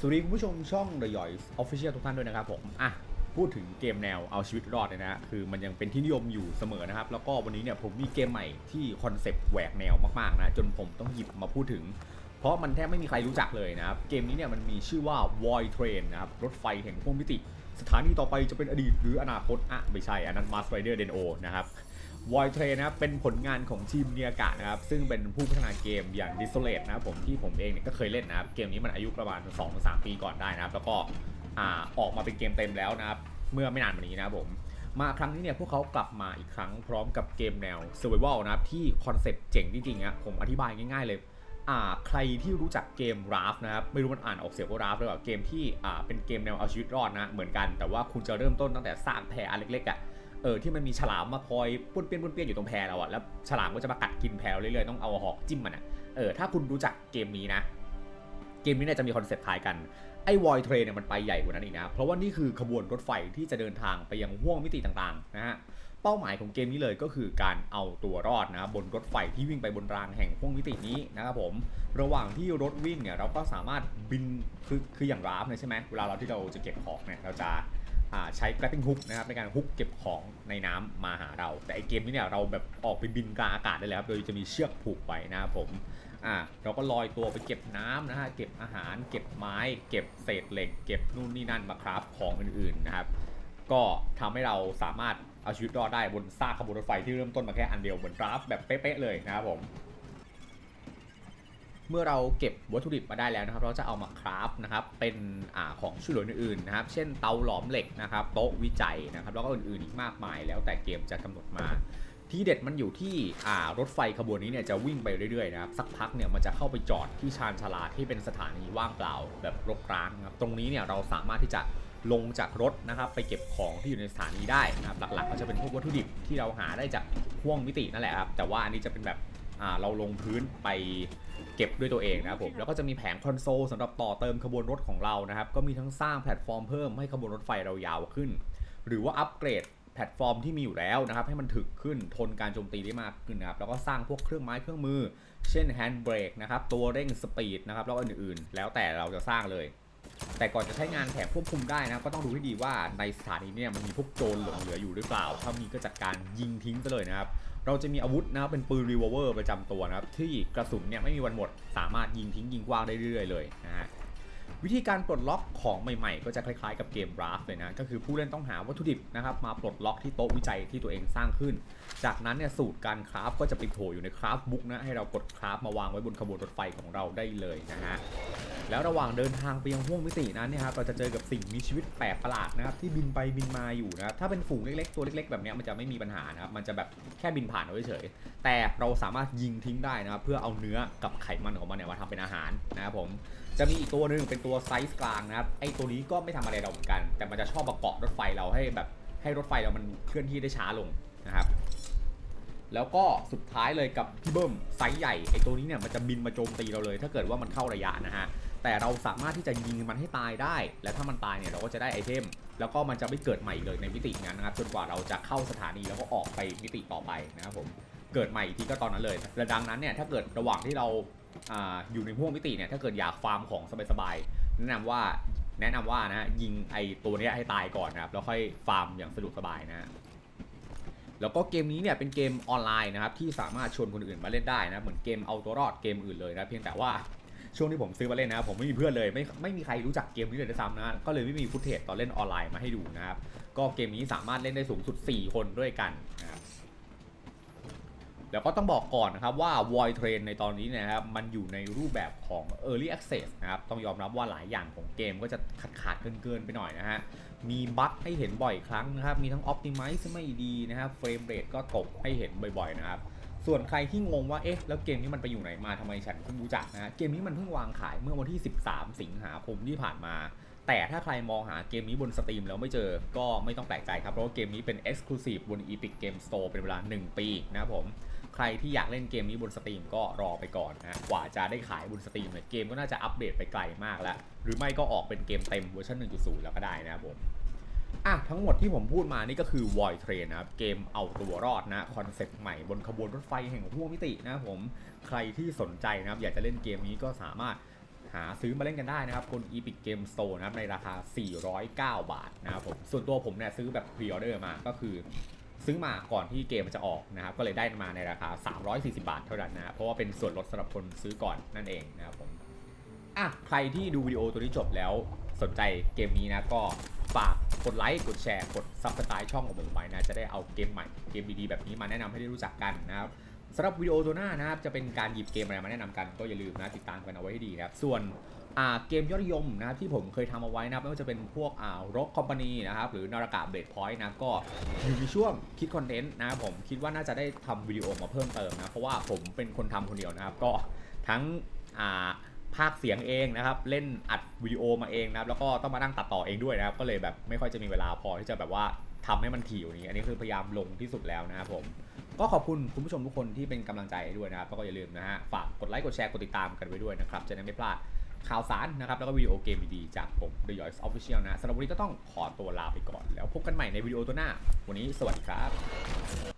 สวัสดีคุณผู้ชมช่อง The Yoys Official ทุกท่านด้วยนะครับผม อะ พูดถึงเกมแนวเอาชีวิตรอดเนี่ยนะ คือมันยังเป็นที่นิยมอยู่เสมอนะครับ แล้วก็วันนี้เนี่ยผมมีเกมใหม่ที่คอนเซปต์แหวกแนวมากๆนะ จนผมต้องหยิบมาพูดถึง เพราะมันแทบไม่มีใครรู้จักเลยนะครับ เกมนี้เนี่ยมันมีชื่อว่า Void Train นะครับ รถไฟแห่งพวกมิติ สถานีต่อไปจะเป็นอดีตหรืออนาคต อะ ไม่ใช่ อันนั้น Mars Rider Deno นะครับ Void Train นะครับเป็นผลงานของทีมเนียกะนะครับ ซึ่งเป็นผู้พัฒนาเกมอย่าง Desolate นะครับผมที่ผมเองเนี่ยก็เคยเล่นนะครับ เกมนี้มันอายุประมาณ 2-3 ปีก่อนได้นะครับ แล้วก็อ่าออกมาเป็นเกมเต็มแล้วนะครับ เมื่อไม่นานมานี้นะครับผมมาครั้งนี้เนี่ยพวกเขากลับมาอีกครั้งพร้อมกับเกมแนว Survival นะครับ ที่คอนเซ็ปต์เจ๋งจริงๆอะผมอธิบายง่ายๆเลยอ่าใครที่รู้จักเกม Raft นะครับไม่รู้มันอ่านออกเสียงว่า Raft หรือเปล่าเกมที่อ่าเป็นเกมแนวเอาชีวิตรอดนะเหมือนกันแต่ว่าคุณจะเริ่มต้นตั้งแต่สร้างแพรอันเล็กๆอะ ออที่มันมีฉลามมาคอยป้วนเปี้ยนป้วนเปี้ยนอยู่ตรงแพรเราอะแล้วฉลามก็จะมากัดกินแพรเราเรื่อยๆต้องเอาหอกจิ้มมันอะเออถ้าคุณรู้จักเกมนี้นะ เกมนี้เนี่ยจะมีคอนเซ็ปต์คล้ายกันไอ้วอยเทรนเนี่ยมันไปใหญ่กว่านั้นอีกนะ เพราะว่านี่คือขบวนรถไฟที่จะเดินทางไปยังห้วงมิติต่างๆนะฮะเป้าหมายของเกมนี้เลยก็คือการเอาตัวรอดนะบนรถไฟที่วิ่งไปบนรางแห่งห้วงมิตินี้นะครับผมระหว่างที่รถวิ่งเนี่ยเราก็สามารถบินคือคืออย่างราฟเนี่ยใช่ไหมเวลาเราที่เราจะเก็บของเนี่ยเราจะ ใช้ grappling hook นะครับในการฮุกเก็บของในน้ำมาหาเรา แต่ไอเกมนี้เนี่ยเราแบบออกไปบินกลางอากาศได้แล้วครับโดยจะมีเชือกผูกไว้นะครับผมอะเราก็ลอยตัวไปเก็บน้ำนะฮะเก็บอาหาร เก็บไม้ เก็บเศษเหล็ก เก็บนู่นนี่นั่นมาคราฟของอื่นๆนะครับก็ทำให้เราสามารถเอาชีวิตรอดได้บนซากขบวนรถไฟที่เริ่มต้นมาแค่อันเดียวเหมือนกราฟแบบเป๊ะๆเลยนะครับผม เมื่อเราเก็บวัตถุดิบมาได้แล้วนะครับ เราจะเอามาคราฟนะครับ เป็นอของช่วยเหลืออื่นๆนะครับ เช่นเตาหลอมเหล็กนะครับ โต๊ะวิจัยนะครับ แล้วก็อื่นๆอีกมากมาย แล้วแต่เกมจะกำหนดมา ที่เด็ดมันอยู่ที่รถไฟขบวนนี้เนี่ยจะวิ่งไปเรื่อยๆนะครับ สักพักเนี่ยมันจะเข้าไปจอดที่ชานชาลาที่เป็นสถานีว่างเปล่าแบบรกร้างนะครับ ตรงนี้เนี่ยเราสามารถที่จะลงจากรถนะครับ ไปเก็บของที่อยู่ในสถานีได้นะครับ หลักๆ ก็จะเป็นพวกวัตถุดิบที่เราหาได้จากห่วงมิตินั่นแหละครับ แต่ว่าอันนี้จะเป็นแบบเราลงพื้นไป เก็บด้วยตัวเองนะครับผมแล้วก็จะมีแผงคอนโซลสำหรับต่อเติมขบวนรถของเรานะครับก็มีทั้งสร้างแพลตฟอร์มเพิ่มให้ขบวนรถไฟเรายาวขึ้น หรือว่าอัปเกรดแพลตฟอร์มที่มีอยู่แล้วนะครับให้มันถึกขึ้นทนการโจมตีได้มากขึ้นนะครับแล้วก็สร้างพวกเครื่องไม้เครื่องมือ เช่นแฮนด์เบรกนะครับตัวเร่งสปีดนะครับแล้วก็อื่นๆ แล้วแต่เราจะสร้างเลย แต่ก่อนจะใช้งานแถมควบคุมได้นะครับก็ต้องดูให้ดีว่าในสถานีเนี่ยมันมีพวกโจรหลงเหลืออยู่หรือเปล่า ถ้ามีก็จัดการยิงทิ้งไปเลยนะครับ เราจะมีอาวุธนะครับเป็นปืนรีวอลเวอร์ประจำตัวนะครับที่กระสุนเนี่ยไม่มีวันหมด สามารถยิงทิ้งยิงกว้างได้เรื่อยๆเลยนะฮะวิธีการปลดล็อกของใหม่ๆ ก็จะคล้ายๆกับเกม Raft เลยนะก็คือผู้เล่นต้องหาวัตถุดิบนะครับมาปลดล็อกที่โต๊ะวิจัยที่ตัวเองสร้างขึ้น จากนั้นเนี่ยสูตรการคราฟก็จะไปโผล่อยู่ในคราฟบุ๊กนะให้เรากดคราฟมาวางไว้บนขบวนรถไฟของเราได้เลยนะฮะ แล้วระหว่างเดินทางไปยังห้วงมิตินั้นเนี่ยครับเราจะเจอกับสิ่งมีชีวิตแปลกประหลาดนะครับที่บินไปบินมาอยู่นะครับถ้าเป็นฝูงเล็กๆตัวเล็ก ๆ แบบนี้มันจะไม่มีปัญหานะครับมันจะแบบแค่บินผ่านเอาเฉยๆแต่เราสามารถยิงทิ้งได้นะครับเพื่อเอาเนื้อกับไขมันของมันเนี่ยมาทำเป็นอาหารนะครับผมจะมีอีกตัวหนึ่งเป็นตัวไซส์กลางนะครับไอ้ตัวนี้ก็ไม่ทำอะไรเราเหมือนกัน แต่มันจะชอบมาเกาะรถไฟเราให้แบบให้รถไฟเรามันเคลื่อนที่ได้ช้าลงนะครับแล้วก็สุดท้ายเลยกับพี่เบิ้มไซส์ใหญ่ไอ้ตัวนี้เนี่ยมันจะบินมาโจมตีเราเลย ถ้าเกิดว่ามันเข้าระยะนะฮะ แต่เราสามารถที่จะยิงมันให้ตายได้ และถ้ามันตายเนี่ยเราก็จะได้ไอเทม แล้วก็มันจะไม่เกิดใหม่อีกเลยในมิตินั้นนะครับ จนกว่าเราจะเข้าสถานีแล้วก็ออกไปมิติต่อไปนะครับผม เกิดใหม่อีกทีก็ตอนนั้นเลย และดังนั้นเนี่ยถ้าเกิดระหว่างที่เราอ่าอยู่ในพวกมิติเนี่ย ถ้าเกิดอยากฟาร์มของสบายๆ แนะนำว่าแนะนำว่านะยิงไอตัวเนี้ยให้ตายก่อนนะครับ แล้วค่อยฟาร์มอย่างสะดวกสบายนะแล้วก็เกมนี้เนี่ยเป็นเกมออนไลน์นะครับที่สามารถชวนคนอื่นมาเล่นได้นะเหมือนเกมเอาตัวรอดเกมอื่นเลยนะเพียงแต่ว่า ช่วงที่ผมซื้อมาเล่นนะครับผมไม่มีเพื่อนเลยไม่ไม่มีใครรู้จักเกมนี้เลยด้วยซ้ำนะก็เลยไม่มีฟุตเทจตอนเล่นออนไลน์มาให้ดูนะครับก็เกมนี้สามารถเล่นได้สูงสุด 4 คนด้วยกันนะครับแล้วก็ต้องบอกก่อนนะครับว่า Void Train ในตอนนี้นะครับมันอยู่ในรูปแบบของ Early Access นะครับต้องยอมรับว่าหลายอย่างของเกมก็จะขาดขาดเกินๆไปหน่อยนะฮะมีบั๊กให้เห็นบ่อยครั้งนะครับมีทั้ง Optimize ไม่ดีนะครับเฟรมเรทก็ตกให้เห็นบ่อยๆนะครับ ส่วนใครที่งงว่าเอ๊ะแล้วเกมนี้มันไปอยู่ไหนมาทำไมฉันเพิ่งรู้จักนะฮะเกมนี้มันเพิ่งวางขายเมื่อวันที่ 13 สิงหาคมที่ผ่านมา แต่ถ้าใครมองหาเกมนี้บนสตรีมแล้วไม่เจอก็ไม่ต้องแปลกใจครับ เพราะว่าเกมนี้เป็น Exclusive บน Epic Game Store เป็นเวลา 1 ปีนะครับผมใครที่อยากเล่นเกมนี้บนสตรีมก็รอไปก่อนนะฮะกว่าจะได้ขายบนสตรีมเนี่ยเกมก็น่าจะอัปเดตไปไกลมากแล้ว หรือไม่ก็ออกเป็นเกมเต็มเวอร์ชัน1.0 แล้วก็ได้นะครับผม อะทั้งหมดที่ผมพูดมานี่ก็คือ Void Train นะครับ เกมเอาตัวรอดนะคอนเซ็ปต์ใหม่บนขบวนรถไฟแห่งห้วงมิตินะครับผมใครที่สนใจนะครับ อยากจะเล่นเกมนี้ก็สามารถหาซื้อมาเล่นกันได้นะครับบน Epic Game Store นะครับในราคา 409 บาทนะครับผมส่วนตัวผมเนี่ยซื้อแบบพรีออเดอร์มาก็คือ ซื้อมาก่อนที่เกมมันจะออกนะครับก็เลยได้มาในราคา 340 บาทเท่านั้นนะเพราะว่าเป็นส่วนลดสำหรับคนซื้อก่อนนั่นเองนะครับผมอะใครที่ดูวิดีโอตัวนี้จบแล้ว สนใจเกมนี้นะก็ฝากกดไลค์กดแชร์กดซับสไครต์ช่องของผมไว้นะจะได้เอาเกมใหม่เกมดีๆแบบนี้มาแนะนำให้ได้รู้จักกันนะครับสำหรับวิดีโอตัวหน้านะครับจะเป็นการหยิบเกมอะไรมาแนะนำกันก็อย่าลืมนะติดตามกันเอาไว้ให้ดีนะครับส่วนเกมยอดนิยมนะครับที่ผมเคยทำเอาไว้นะครับไม่ว่าจะเป็นพวกอ่าร็อกคอมพานีนะครับหรือนารากะเบดพอยต์นะก็อยู่ในช่วงคิดคอนเทนต์นะครับผมคิดว่าน่าจะได้ทำวิดีโอมาเพิ่มเติมนะเพราะว่าผมเป็นคนทำคนเดียวนะครับก็ทั้งอ่า ภาคเสียงเองนะครับ เล่นอัดวิดีโอมาเองนะครับ แล้วก็ต้องมานั่งตัดต่อเองด้วยนะครับ ก็เลยแบบไม่ค่อยจะมีเวลาพอที่จะแบบว่าทำให้มันถี่กว่นี้ อันนี้คือพยายามลงที่สุดแล้วนะครับผม ก็ขอบคุณคุณผู้ชมทุกคนที่เป็นกำลังใจด้วยนะครับ แล้วก็อย่าลืมนะฮะ ฝากกดไลค์ กดแชร์ กดติดตามกันไว้ด้วยนะครับ จะได้ไม่พลาดข่าวสารนะครับ แล้วก็วิดีโอเกมดีๆจากผม The Yoys Official นะสำหรับวันนี้ก็ต้องขอตัวลาไปก่อน แล้วพบกันใหม่ในวิดีโอตัวหน้า วันนี้สวัสดีครับ